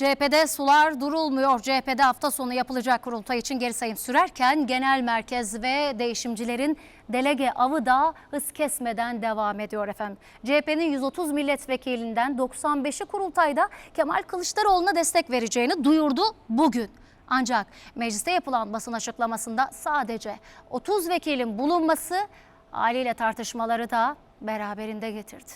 CHP'de sular durulmuyor. CHP'de hafta sonu yapılacak kurultay için geri sayım sürerken genel merkez ve değişimcilerin delege avı da hız kesmeden devam ediyor efendim. CHP'nin 130 milletvekilinden 95'i kurultayda Kemal Kılıçdaroğlu'na destek vereceğini duyurdu bugün. Ancak mecliste yapılan basın açıklamasında sadece 30 vekilin bulunması haliyle tartışmaları da beraberinde getirdi.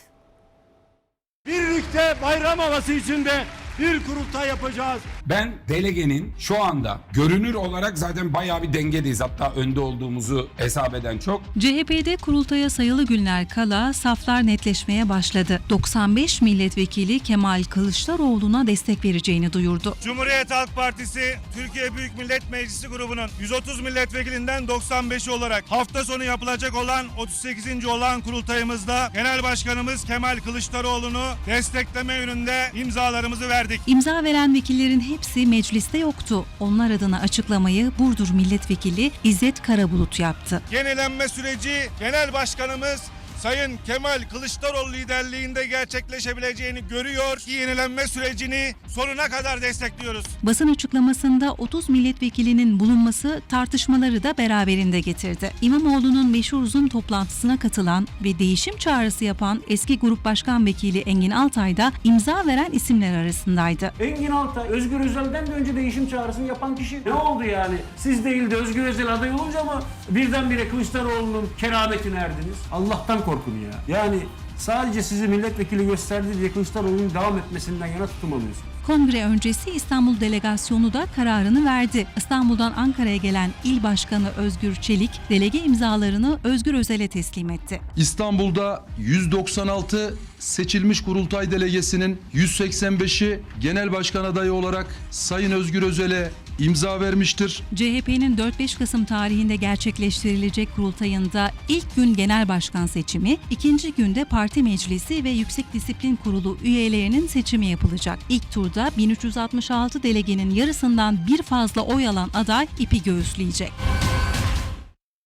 Birlikte bayram havası içinde bir kurultay yapacağız. Ben delegenin şu anda görünür olarak zaten bayağı bir dengedeyiz. Hatta önde olduğumuzu hesap eden çok. CHP'de kurultaya sayılı günler kala saflar netleşmeye başladı. 95 milletvekili Kemal Kılıçdaroğlu'na destek vereceğini duyurdu. Cumhuriyet Halk Partisi Türkiye Büyük Millet Meclisi grubunun 130 milletvekilinden 95'i olarak hafta sonu yapılacak olan 38. olan kurultayımızda Genel Başkanımız Kemal Kılıçdaroğlu'nu destekleme yönünde imzalarımızı verdik. İmza veren vekillerin hepsi mecliste yoktu. Onlar adına açıklamayı Burdur Milletvekili İzzet Karabulut yaptı. Yenilenme süreci Genel Başkanımız Sayın Kemal Kılıçdaroğlu liderliğinde gerçekleşebileceğini görüyor yenilenme sürecini sonuna kadar destekliyoruz. Basın açıklamasında 30 milletvekilinin bulunması tartışmaları da beraberinde getirdi. İmamoğlu'nun meşhur Zoom toplantısına katılan ve değişim çağrısı yapan eski Grup Başkan Vekili Engin Altay da imza veren isimler arasındaydı. Engin Altay, Özgür Özel'den de önce değişim çağrısını yapan kişi. Ne oldu yani? Siz değil de Özgür Özel aday olunca mı birdenbire Kılıçdaroğlu'nun kerametine erdiniz? Allah'tan korkun ya. Yani sadece sizi milletvekili gösterdi diye Kılıçdaroğlu'nun devam etmesinden yana tutum alıyorsunuz. Kongre öncesi İstanbul delegasyonu da kararını verdi. İstanbul'dan Ankara'ya gelen İl Başkanı Özgür Çelik, delege imzalarını Özgür Özel'e teslim etti. İstanbul'da 196 seçilmiş kurultay delegesinin 185'i genel başkan adayı olarak Sayın Özgür Özel'e imza vermiştir. CHP'nin 4-5 Kasım tarihinde gerçekleştirilecek kurultayında ilk gün genel başkan seçimi, ikinci günde parti meclisi ve Yüksek Disiplin Kurulu üyelerinin seçimi yapılacak. İlk turda 1366 delegenin yarısından bir fazla oy alan aday ipi göğüsleyecek.